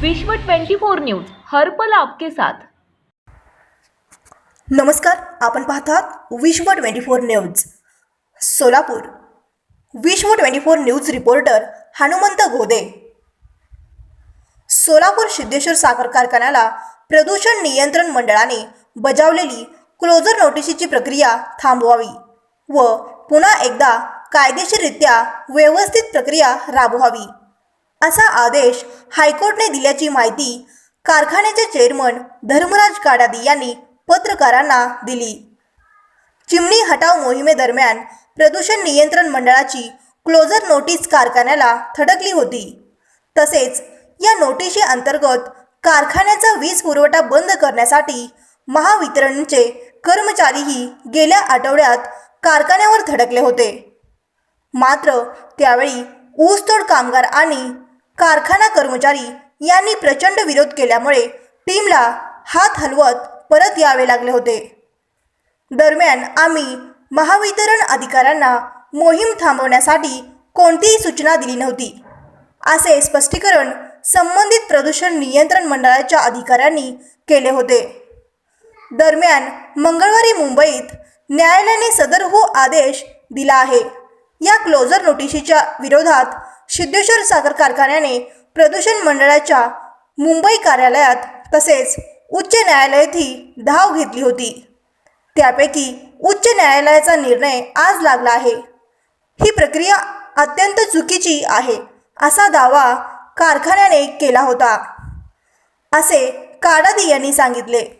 विश्व 24 न्यूज हर पल आपके साथ. नमस्कार आपण पाहतात विश्व twenty four news Solapur. Vishwa twenty four news reporter Hanumant Gode. Solapur Siddheshwar साखर कारखान्याला प्रदूषण नियंत्रण मंडळाने बजावलेली क्लोजर नोटिशीची प्रक्रिया थांबवावी व पुन्हा एकदा कायदेशीररित्या व्यवस्थित प्रक्रिया राबवावी. असा आदेश हायकोर्टने दिल्याची माहिती कारखान्याचे चेअरमन धर्मराज काडादी यांनी पत्रकारांना दिली. चिमणी हटाव मोहिमेदरम्यान प्रदूषण नियंत्रण मंडळाची क्लोजर नोटीस कारखान्याला थडकली होती. तसेच या नोटिशी अंतर्गत कारखान्याचा वीज पुरवठा बंद करण्यासाठी महावितरणचे कर्मचारीही गेल्या आठवड्यात कारखान्यावर धडकले होते. मात्र त्यावेळी ऊसतोड कामगार आणि कारखाना कर्मचारी यांनी प्रचंड विरोध केल्यामुळे टीमला हात हलवत परत यावे लागले होते. दरम्यान आम्ही महावितरण अधिकाऱ्यांना मोहीम थांबवण्यासाठी कोणतीही सूचना दिली नव्हती. असे स्पष्टीकरण संबंधित प्रदूषण नियंत्रण मंडळाच्या अधिकाऱ्यांनी केले होते. दरम्यान मंगळवारी मुंबईत न्यायालयाने सदर हो आदेश दिला आहे. या क्लोजर नोटिशीच्या विरोधात सिद्धेश्वर साखर कारखान्याने प्रदूषण मंडळाच्या मुंबई कार्यालयात तसेच उच्च न्यायालयातही धाव घेतली होती. त्यापैकी उच्च न्यायालयाचा निर्णय आज लागला आहे. ही प्रक्रिया अत्यंत चुकीची आहे असा दावा कारखान्याने केला होता. असे काडादी यांनी सांगितले.